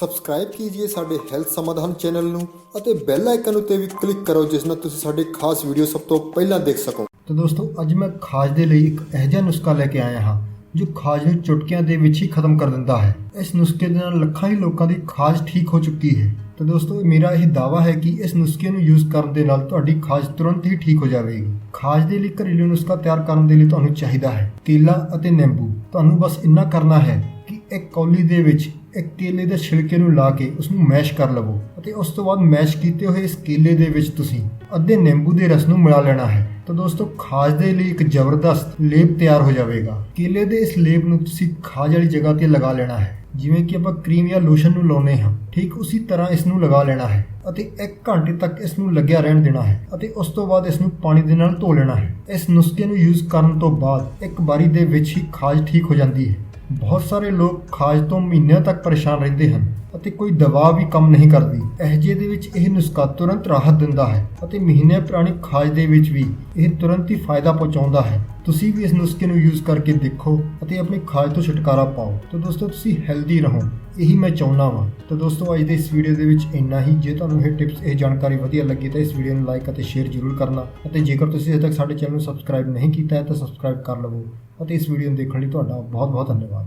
Subscribe ਕੀजिए ਸਾਡੇ health ਸਮਾਧਾਨ channel ਨੂੰ ਅਤੇ ਬੈਲ ਆਈਕਨ ਉੱਤੇ ਵੀ ਕਲਿੱਕ ਕਰੋ, ਜਿਸ ਨਾਲ ਤੁਸੀਂ ਸਾਡੇ ਖਾਸ ਵੀਡੀਓ ਸਭ ਤੋਂ ਪਹਿਲਾਂ ਦੇਖ ਸਕੋ। ਤਾਂ ਦੋਸਤੋ, ਅੱਜ ਮੈਂ ਖਾਜ ਦੇ ਲਈ ਇੱਕ ਇਹੋ ਜਿਹਾ ਨੁਸਖਾ ਲੈ ਕੇ ਆਇਆ ਹਾਂ, ਜੋ ਖਾਜ ਨੂੰ ਚੁਟਕੀਆਂ ਦੇ ਵਿੱਚ ਹੀ ਖਤਮ ਕਰ ਦਿੰਦਾ ਹੈ। ਇਸ ਨੁਸਖੇ ਦੇ ਨਾਲ ਲੱਖਾਂ ਹੀ ਲੋਕਾਂ ਦੀ ਖਾਜ ਠੀਕ ਹੋ ਚੁੱਕੀ ਹੈ। ਤਾਂ ਦੋਸਤੋ, ਮੇਰਾ ਇਹ ਦਾਵਾ ਹੈ ਕਿ ਇਸ ਨੁਸਖੇ ਨੂੰ ਯੂਜ਼ ਕਰਨ ਦੇ ਨਾਲ ਤੁਹਾਡੀ ਖਾਜ ਤੁਰੰਤ ਹੀ ਠੀਕ ਹੋ ਜਾਵੇਗੀ। ਖਾਜ ਦੇ ਲਈ ਘਰੇਲੂ ਨੁਸਖਾ ਤਿਆਰ ਕਰਨ ਦੇ ਲਈ ਤੁਹਾਨੂੰ ਚਾਹੀਦਾ ਹੈ ਕੇਲਾ ਅਤੇ ਨਿੰਬੂ। ਤੁਹਾਨੂੰ ਬਸ ਇੰਨਾ ਕਰਨਾ ਹੈ ਇੱਕ ਕੌਲੀ ਦੇ ਵਿੱਚ ਇੱਕ ਕੇਲੇ ਦੇ ਛਿਲਕੇ ਨੂੰ ਲਾ ਕੇ ਉਸ ਨੂੰ ਮੈਸ਼ ਕਰ ਲਵੋ ਅਤੇ ਉਸ ਤੋਂ ਬਾਅਦ ਮੈਸ਼ ਕੀਤੇ ਹੋਏ ਇਸ ਕੇਲੇ ਦੇ ਵਿੱਚ ਤੁਸੀਂ ਅੱਧੇ ਨਿੰਬੂ ਦੇ ਰਸ ਨੂੰ ਮਿਲਾ ਲੈਣਾ ਹੈ। ਤਾਂ ਦੋਸਤੋ, ਖਾਜ ਦੇ ਲਈ ਇੱਕ ਜ਼ਬਰਦਸਤ ਲੇਪ ਤਿਆਰ ਹੋ ਜਾਵੇਗਾ। ਕੇਲੇ ਦੇ ਇਸ ਲੇਪ ਨੂੰ ਤੁਸੀਂ ਖਾਜ ਵਾਲੀ ਜਗ੍ਹਾ ਤੇ ਲਗਾ ਲੈਣਾ ਹੈ, ਜਿਵੇਂ ਕਿ ਆਪਾਂ ਕਰੀਮ ਜਾਂ ਲੋਸ਼ਨ ਨੂੰ ਲਾਉਨੇ ਹਾਂ। ਠੀਕ ਉਸੇ ਤਰ੍ਹਾਂ ਇਸ ਨੂੰ ਲਗਾ ਲੈਣਾ ਹੈ ਅਤੇ 1 ਘੰਟੇ ਤੱਕ ਇਸ ਨੂੰ ਲੱਗਿਆ ਰਹਿਣ ਦੇਣਾ ਹੈ ਅਤੇ ਉਸ ਤੋਂ ਬਾਅਦ ਇਸ ਨੂੰ ਪਾਣੀ ਦੇ ਨਾਲ ਧੋ ਲੈਣਾ ਹੈ। ਇਸ ਨੁਸਖੇ ਨੂੰ ਯੂਜ਼ ਕਰਨ ਤੋਂ ਬਾਅਦ ਇੱਕ ਵਾਰੀ ਦੇ ਵਿੱਚ ਹੀ ਖਾਜ ਠੀਕ ਹੋ ਜਾਂਦੀ ਹੈ। ਬਹੁਤ ਸਾਰੇ ਲੋਕ ਖਾਜ ਤੋਂ ਮਹੀਨਿਆਂ ਤੱਕ ਪਰੇਸ਼ਾਨ ਰਹਿੰਦੇ ਹਨ ਅਤੇ ਕੋਈ ਦਵਾ ਵੀ ਕੰਮ ਨਹੀਂ ਕਰਦੀ। ਇਹਜੇ ਦੇ ਵਿੱਚ ਇਹ ਨੁਸਖਾ ਤੁਰੰਤ ਰਾਹਤ ਦਿੰਦਾ ਹੈ ਅਤੇ ਮਹੀਨੇ ਪੁਰਾਣੀ ਖਾਜ ਦੇ ਵਿੱਚ ਵੀ ਇਹ ਤੁਰੰਤ ਹੀ ਫਾਇਦਾ ਪਹੁੰਚਾਉਂਦਾ ਹੈ। ਤੁਸੀਂ ਵੀ ਇਸ ਨੁਸਖੇ ਨੂੰ ਯੂਜ਼ ਕਰਕੇ ਦੇਖੋ ਅਤੇ ਆਪਣੀ ਖਾਜ ਤੋਂ ਛੁਟਕਾਰਾ ਪਾਓ। ਤਾਂ ਦੋਸਤੋ, ਤੁਸੀਂ ਹੈਲਦੀ ਰਹੋ। ਇਹੀ ਮੈਂ ਚਾਹੁੰਦਾ ਵਾਂ। ਤਾਂ ਦੋਸਤੋ, ਅੱਜ ਦੇ ਇਸ ਵੀਡੀਓ ਦੇ ਵਿੱਚ ਇੰਨਾ ਹੀ। ਜੇ ਤੁਹਾਨੂੰ ਇਹ ਟਿਪਸ ਇਹ ਜਾਣਕਾਰੀ ਵਧੀਆ ਲੱਗੀ ਤਾਂ ਇਸ ਵੀਡੀਓ ਨੂੰ ਲਾਈਕ ਅਤੇ ਸ਼ੇਅਰ ਜ਼ਰੂਰ ਕਰਨਾ ਅਤੇ ਜੇਕਰ ਤੁਸੀਂ ਅਜੇ ਤੱਕ ਸਾਡੇ ਚੈਨਲ ਨੂੰ ਸਬਸਕ੍ਰਾਈਬ ਨਹੀਂ ਕੀਤਾ ਹੈ ਤਾਂ ਸਬਸਕ੍ਰਾਈਬ ਕਰ ਲਵੋ। ਅਤੇ ਇਸ ਵੀਡੀਓ ਨੂੰ ਦੇਖਣ ਲਈ ਤੁਹਾਡਾ ਬਹੁਤ ਬਹੁਤ ਧੰਨਵਾਦ।